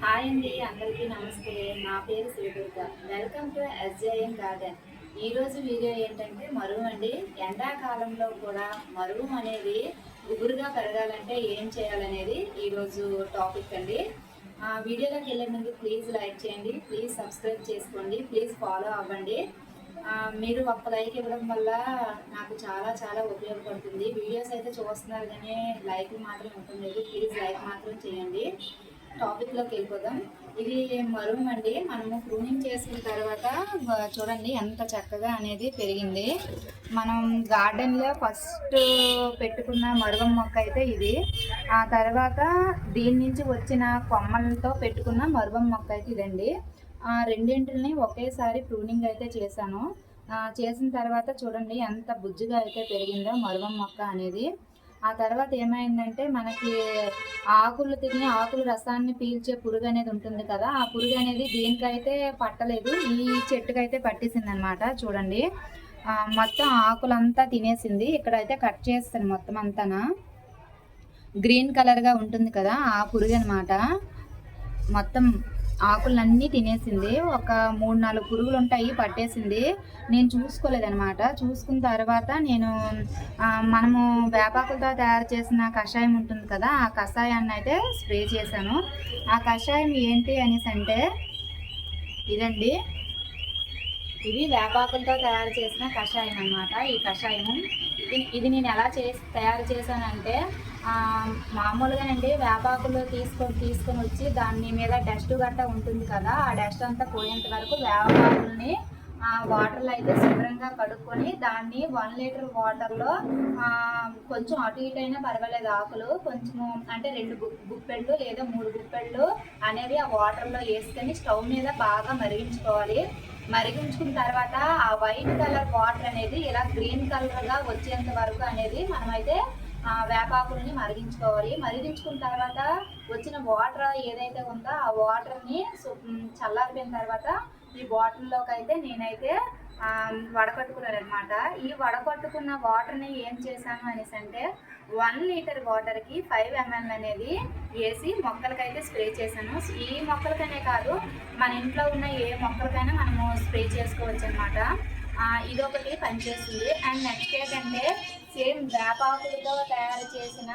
Hi అండి అందరికీ నమస్తే. నా పేరు Sridurga. Welcome to SJM garden ఈరోజు వీడియో ఏంటంటే మరువు అండి. ఎండాకాలంలో కూడా మరువు అనేది గుబురుగా పెరగాలంటే ఏం చేయాలనేది ఈరోజు టాపిక్ అండి. వీడియోలోకి వెళ్ళే ముందు ప్లీజ్ లైక్ చేయండి. ప్లీజ్ సబ్స్క్రైబ్ చేసుకోండి. ప్లీజ్ ఫాలో అవ్వండి. మీరు ఒక్క లైక్ ఇవ్వడం వల్ల నాకు చాలా చాలా ఉపయోగపడుతుంది. వీడియోస్ అయితే చూస్తున్నారు కానీ లైక్ మాత్రం ఉంటుంది ప్లీజ్ లైక్ మాత్రం చేయండి. టాపిక్లోకి వెళ్ళిపోదాం. ఇది మరుం అండి. మనము ప్రూనింగ్ చేసిన తర్వాత చూడండి ఎంత చక్కగా అనేది పెరిగింది. మనం గార్డెన్లో ఫస్ట్ పెట్టుకున్న మరువం మొక్క అయితే ఇది. ఆ తర్వాత దీని నుంచి వచ్చిన కొమ్మలతో పెట్టుకున్న మరువం మొక్క అయితే ఇదండి. ఆ రెండింటిని ఒకేసారి ప్రూనింగ్ అయితే చేశాను. చేసిన తర్వాత చూడండి ఎంత బుజ్జుగా అయితే పెరిగిందో మరువం మొక్క అనేది. ఆ తర్వాత ఏమైందంటే మనకి ఆకులు తిని ఆకులు రసాన్ని పీల్చే పురుగు అనేది ఉంటుంది కదా ఆ పురుగు అనేది దీనికైతే పట్టలేదు ఈ చెట్టుకైతే పట్టేసింది అనమాట చూడండి మొత్తం ఆకులంతా తినేసింది. ఇక్కడైతే కట్ చేస్తాను మొత్తం అంతానా. గ్రీన్ కలర్గా ఉంటుంది కదా ఆ పురుగు అనమాట మొత్తం ఆకులన్నీ తినేసింది. ఒక మూడు నాలుగు పురుగులు ఉంటాయి పట్టేసింది. నేను చూసుకోలేదనమాట చూసుకున్న తర్వాత నేను మనము వేపాకులతో తయారు చేసిన కషాయం ఉంటుంది కదా ఆ కషాయాన్ని అయితే స్ప్రే చేశాను. ఆ కషాయం ఏంటి అనేసి అంటే ఇదండి. ఇది వేపాకులతో తయారు చేసిన కషాయం అనమాట ఈ కషాయం ఇది ఇది నేను ఎలా చేసి తయారు చేశానంటే మామూలుగానండి వేపాకులు తీసుకొని తీసుకొని వచ్చి దాని మీద డస్ట్ గట్టా ఉంటుంది కదా ఆ డస్ట్ అంతా పోయేంత వరకు వేపాకుల్ని వాటర్లో అయితే శుభ్రంగా కడుక్కొని దాన్ని వన్ లీటర్ వాటర్లో కొంచెం అటు ఇటు అయినా పర్వాలేదు ఆకులు కొంచెము అంటే రెండు గుప్పెళ్ళు లేదా మూడు గుప్పెళ్ళు అనేవి ఆ వాటర్లో వేసుకొని స్టవ్ మీద బాగా మరిగించుకోవాలి. మరిగించుకున్న తర్వాత ఆ వైట్ కలర్ వాటర్ అనేది ఇలా గ్రీన్ కలర్గా వచ్చేంత వరకు అనేది మనమైతే వేపాకుల్ని మరిగించుకోవాలి. మరిగించుకున్న తర్వాత వచ్చిన వాటర్ ఏదైతే ఉందో ఆ వాటర్ని చల్లారిపోయిన తర్వాత ఈ బాటిల్లోకి అయితే నేనైతే వడకట్టుకున్నాను అనమాట ఈ వడకట్టుకున్న వాటర్ని ఏం చేశాను అనేసి అంటే వన్ లీటర్ వాటర్కి ఫైవ్ ఎంఎల్ అనేది వేసి మొక్కలకైతే స్ప్రే చేశాను. ఈ మొక్కలకనే కాదు మన ఇంట్లో ఉన్న ఏ మొక్కలకైనా మనము స్ప్రే చేసుకోవచ్చు అనమాట ఇదొకటి పనిచేస్తుంది అండ్ నెక్స్ట్ ఏంటంటే సేమ్ వేపాకులతో తయారు చేసిన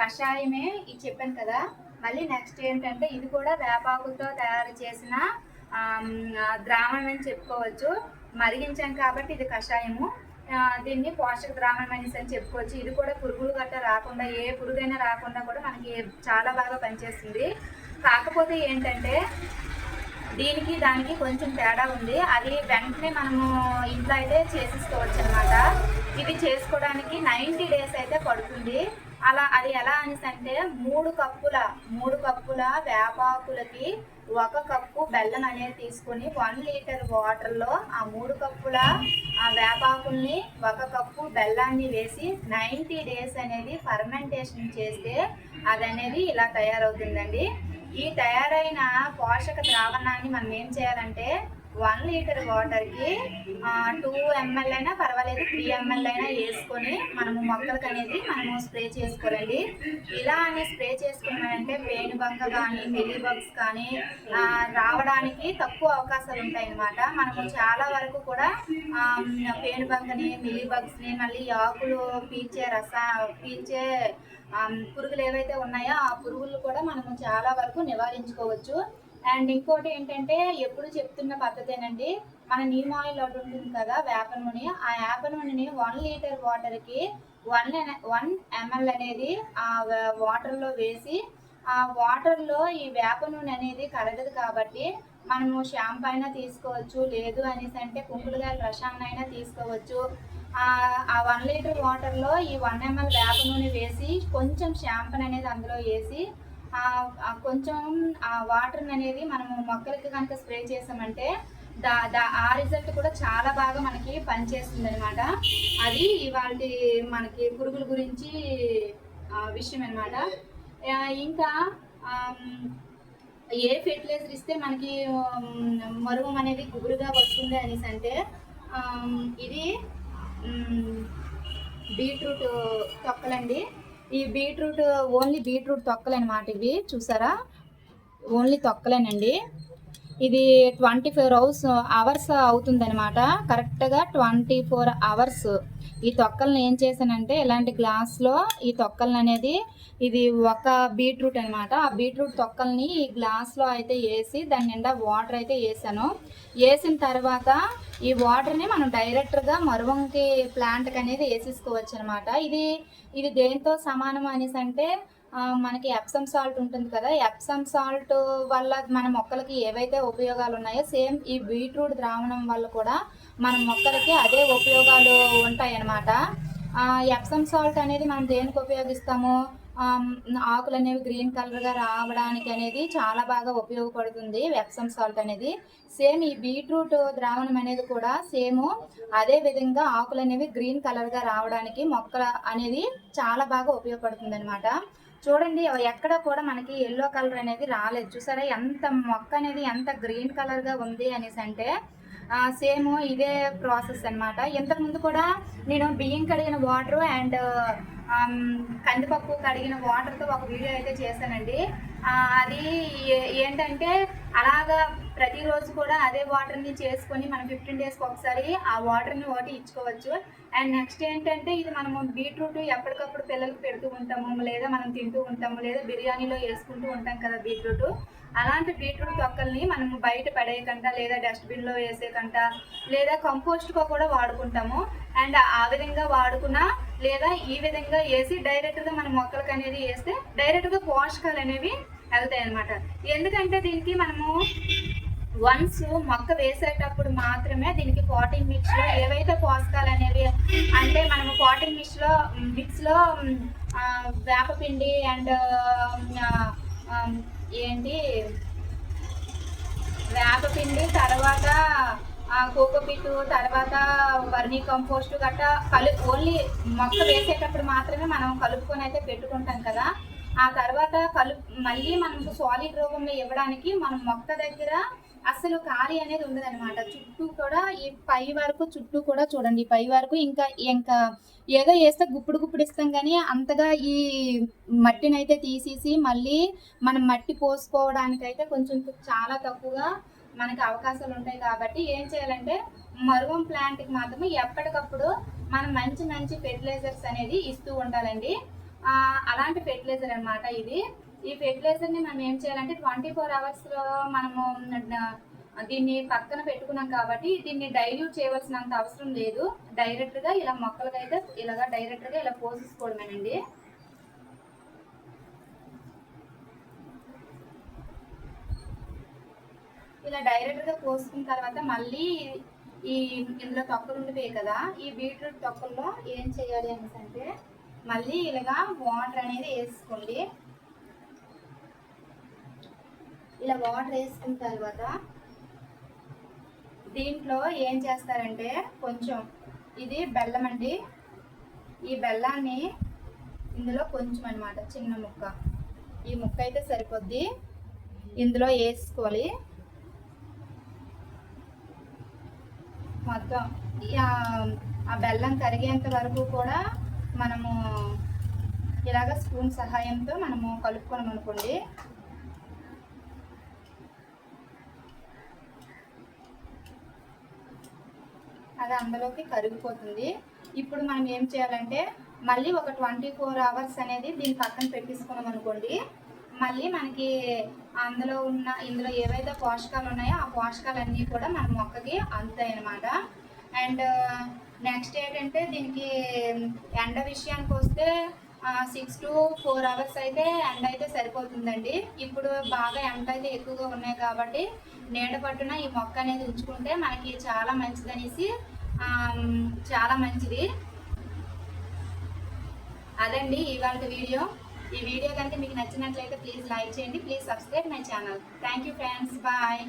కషాయమే ఇది చెప్పాను కదా. మళ్ళీ నెక్స్ట్ ఏంటంటే ఇది కూడా వేపాకులతో తయారు చేసిన ద్రావణం అని చెప్పుకోవచ్చు. మరిగించాం కాబట్టి ఇది కషాయము. దీన్ని పోషక ద్రావణం అనేసి అని చెప్పుకోవచ్చు. ఇది కూడా పురుగులు గట్ట రాకుండా ఏ పురుగైనా రాకుండా కూడా మనకి చాలా బాగా పనిచేస్తుంది. కాకపోతే ఏంటంటే దీనికి దానికి కొంచెం తేడా ఉంది. అది వెంటనే మనము ఇంట్లో అయితే చేసేసుకోవచ్చు అనమాట ఇది చేసుకోవడానికి నైంటీ డేస్ అయితే పడుతుంది. అలా అది ఎలా అనేసి అంటే మూడు కప్పుల మూడు కప్పుల వేపాకులకి ఒక కప్పు బెల్లం అనేది తీసుకొని వన్ లీటర్ వాటర్లో ఆ మూడు కప్పుల ఆ వేపాకుల్ని ఒక కప్పు బెల్లాన్ని వేసి నైంటీ డేస్ అనేది ఫర్మెంటేషన్ చేస్తే అది అనేది ఇలా తయారవుతుందండి. ఈ తయారైన పోషక ద్రావణాన్ని మనం ఏం చేయాలంటే వన్ లీటర్ వాటర్కి టూ ఎంఎల్ అయినా పర్వాలేదు త్రీ ఎంఎల్ అయినా వేసుకొని మనము మొక్కలకి అనేది మనము స్ప్రే చేసుకోవాలండి. ఇలా అని స్ప్రే చేసుకున్నామంటే పేను బంక కానీ మిలీ బగ్స్ కానీ రావడానికి తక్కువ అవకాశాలు ఉంటాయి అన్నమాట మనము చాలా వరకు కూడా పేను బంకని మిలీ బగ్స్ని మళ్ళీ ఆకులు పీల్చే రస పీల్చే పురుగులు ఏవైతే ఉన్నాయో ఆ పురుగులు కూడా మనము చాలా వరకు నివారించుకోవచ్చు. అండ్ ఇంకోటి ఏంటంటే ఎప్పుడు చెప్తున్న పద్ధతేనండి మన నీమ్ ఆయిల్ ఒకటి ఉంటుంది కదా వేప నూనె ఆ వేప నూనెని వన్ లీటర్ వాటర్కి వన్ వన్ ఎంఎల్ అనేది ఆ వాటర్లో వేసి ఆ వాటర్లో ఈ వేప నూనె అనేది కరగదు కాబట్టి మనము షాంపూ అయినా తీసుకోవచ్చు లేదు అనేసి అంటే కుంకుడుగాయల రసాన్ని అయినా తీసుకోవచ్చు. ఆ వన్ లీటర్ వాటర్లో ఈ వన్ ఎంఎల్ వేప నూనె వేసి కొంచెం షాంపూ అనేది అందులో వేసి కొంచెం ఆ వాటర్ అనేది మనము మొక్కలకి కనుక స్ప్రే చేసామంటే దా దా ఆ రిజల్ట్ కూడా చాలా బాగా మనకి పనిచేస్తుంది అనమాట అది ఇవాళ మనకి పురుగుల గురించి ఆ, విషయం అనమాట ఇంకా ఏ ఫెర్టిలైజర్ ఇస్తే మనకి ఆమ్, మరువం అనేది గుబురుగా వస్తుంది అనేసి అంటే ఇది బీట్రూట్ తొక్కలండి. ఈ బీట్రూట్ ఓన్లీ బీట్రూట్ తొక్కలనమాట ఇవి. చూసారా? ఓన్లీ తొక్కలేనండి. ఇది ట్వంటీ ఫోర్ అవర్స్ అవర్స్ అవుతుందనమాట కరెక్ట్గా ట్వంటీ ఫోర్ అవర్స్. ఈ తొక్కల్ని ఏం చేశానంటే ఇలాంటి గ్లాస్లో ఈ తొక్కల్ని అనేది ఇది ఒక బీట్రూట్ అనమాట ఆ బీట్రూట్ తొక్కల్ని ఈ గ్లాస్లో అయితే వేసి దాని నిండా వాటర్ అయితే వేసాను వేసిన తర్వాత ఈ వాటర్ని మనం డైరెక్ట్గా మరువంకి ప్లాంట్కి అనేది వేసేసుకోవచ్చు అనమాట ఇది ఇది దేంతో సమానం అనేసి అంటే మనకి ఎప్సమ్ సాల్ట్ ఉంటుంది కదా. ఎప్సమ్ సాల్ట్ వల్ల మన మొక్కలకి ఏవైతే ఉపయోగాలు ఉన్నాయో సేమ్ ఈ బీట్రూట్ ద్రావణం వల్ల కూడా మన మొక్కలకి అదే ఉపయోగాలు ఉంటాయి అన్నమాట ఎప్సమ్ సాల్ట్ అనేది మనం దేనికి ఉపయోగిస్తాము? ఆకులు అనేవి గ్రీన్ కలర్గా రావడానికి అనేది చాలా బాగా ఉపయోగపడుతుంది వెప్సమ్ సాల్ట్ అనేది. సేమ్ ఈ బీట్రూట్ ద్రావణం అనేది కూడా సేమ్ అదే విధంగా ఆకులు అనేవి గ్రీన్ కలర్గా రావడానికి మొక్కల అనేది చాలా బాగా ఉపయోగపడుతుంది అనమాట చూడండి ఎక్కడ కూడా మనకి ఎల్లో కలర్ అనేది రాలేదు. చూసారా? ఎంత మొక్క అనేది ఎంత గ్రీన్ కలర్గా ఉంది అనేసి అంటే సేమ్ ఇదే ప్రాసెస్ అనమాట ఇంతకుముందు కూడా నేను బియ్యం కడిగిన వాటర్ అండ్ um, కందిపప్పు కడిగిన వాటర్తో ఒక వీడియో అయితే చేశానండి. అది ఏంటంటే అలాగా ప్రతిరోజు కూడా అదే వాటర్ని చేసుకొని మనం ఫిఫ్టీన్ డేస్కి ఒకసారి ఆ వాటర్ని ఒకటి ఇచ్చుకోవచ్చు. అండ్ నెక్స్ట్ ఏంటంటే ఇది మనము బీట్రూట్ ఎప్పటికప్పుడు పిల్లలకు పెడుతూ ఉంటాము లేదా మనం తింటూ ఉంటాము లేదా బిర్యానీలో వేసుకుంటూ ఉంటాం కదా బీట్రూట్. అలాంటి బీట్రూట్ తొక్కల్ని మనం బయట పడేయకంట లేదా డస్ట్బిన్లో వేసేకంట లేదా కంపోస్ట్గా కూడా వాడుకుంటాము. అండ్ ఆ విధంగా వాడుకున్నా లేదా ఈ విధంగా వేసి డైరెక్ట్గా మన మొక్కలకు అనేది వేస్తే డైరెక్ట్గా పోషకాలు అనేవి వెళ్తాయి అనమాట ఎందుకంటే దీనికి మనము వన్స్ మొక్క వేసేటప్పుడు మాత్రమే దీనికి పాటింగ్ మిక్స్లో ఏవైతే పోషకాలు అనేవి అంటే మనము పాటింగ్ మిక్స్లో మిక్స్లో వేపపిండి అండ్ ఏంటి? వేపపిండి తర్వాత కోకోపిట్ తర్వాత వర్మీ కంపోస్ట్ గట్ట కలు ఓన్లీ మొక్క వేసేటప్పుడు మాత్రమే మనం కలుపుకొని అయితే పెట్టుకుంటాం కదా. ఆ తర్వాత కలు మళ్ళీ మనం సాలిడ్ రూపంలో ఇవ్వడానికి మనం మొక్క దగ్గర అసలు ఖాళీ అనేది ఉండదన్నమాట. చుట్టూ కూడా ఈ పై వరకు చుట్టూ కూడా చూడండి. పై వరకు ఇంకా ఇంకా ఏదో వేస్తే గుప్పుడు గుప్పుడు ఇస్తాం కానీ అంతగా ఈ మట్టిని అయితే తీసేసి మళ్ళీ మనం మట్టి పోసుకోవడానికి అయితే కొంచెం చాలా తక్కువగా మనకి అవకాశాలు ఉంటాయి కాబట్టి ఏం చేయాలంటే మరుగం ప్లాంట్కి మాత్రమే ఎప్పటికప్పుడు మనం మంచి మంచి ఫెర్టిలైజర్స్ అనేది ఇస్తూ ఉండాలండి. అలాంటి ఫెర్టిలైజర్ అనమాట ఇది. ఈ ఫెర్టిలైజర్ని మనం ఏం చేయాలంటే ట్వంటీ ఫోర్ అవర్స్లో మనము దీన్ని పక్కన పెట్టుకున్నాం కాబట్టి దీన్ని డైల్యూట్ చేయవలసినంత అవసరం లేదు. డైరెక్ట్గా ఇలా మొక్కలకైతే ఇలాగా డైరెక్ట్గా ఇలా పోసేసుకోవడమేనండి ఇలా డైరెక్ట్గా పోసుకున్న తర్వాత మళ్ళీ ఈ ఇందులో తొక్కలు ఉండిపోయాయి కదా ఈ బీట్రూట్ తొక్కల్లో ఏం చేయాలి అనేసి అంటే మళ్ళీ ఇలాగా వాటర్ అనేది వేసుకోండి. ఇలా వాటర్ వేసుకున్న తర్వాత దీంట్లో ఏం చేస్తారంటే కొంచెం ఇది బెల్లం అండి. ఈ బెల్లాన్ని ఇందులో కొంచెం అన్నమాట చిన్న ముక్క. ఈ ముక్క అయితే సరిపోద్ది. ఇందులో వేసుకోవాలి. మొత్తం ఆ- బెల్లం కరిగేంత వరకు కూడా మనము ఇలాగ స్పూన్ సహాయంతో మనము కలుపుకున్నాం అనుకోండి. అది అందులోకి కరిగిపోతుంది. ఇప్పుడు మనం ఏం చేయాలంటే మళ్ళీ ఒక ట్వంటీ ఫోర్ అవర్స్ అనేది దీని పక్కన పెట్టేసుకున్నాం అనుకోండి. మళ్ళీ మనకి అందులో ఉన్న ఇందులో ఏవైతే పోషకాలు ఉన్నాయో ఆ పోషకాలన్నీ కూడా మన మొక్కకి అందుతాయి అన్నమాట. అండ్ నెక్స్ట్ ఏంటంటే దీనికి ఎండ విషయానికి వస్తే సిక్స్ టు ఫోర్ అవర్స్ అయితే ఎండ అయితే సరిపోతుందండి. ఇప్పుడు బాగా ఎండ అయితే ఎక్కువగా ఉన్నాయి కాబట్టి నీడ పట్టున ఈ మొక్క అనేది ఉంచుకుంటే మనకి చాలా మంచిదనేసి చాలా మంచిది. అదండి ఇవాళ వీడియో. ఈ వీడియో కనుక మీకు నచ్చినట్లయితే ప్లీజ్ లైక్ చేయండి please subscribe my channel. Thank you friends bye.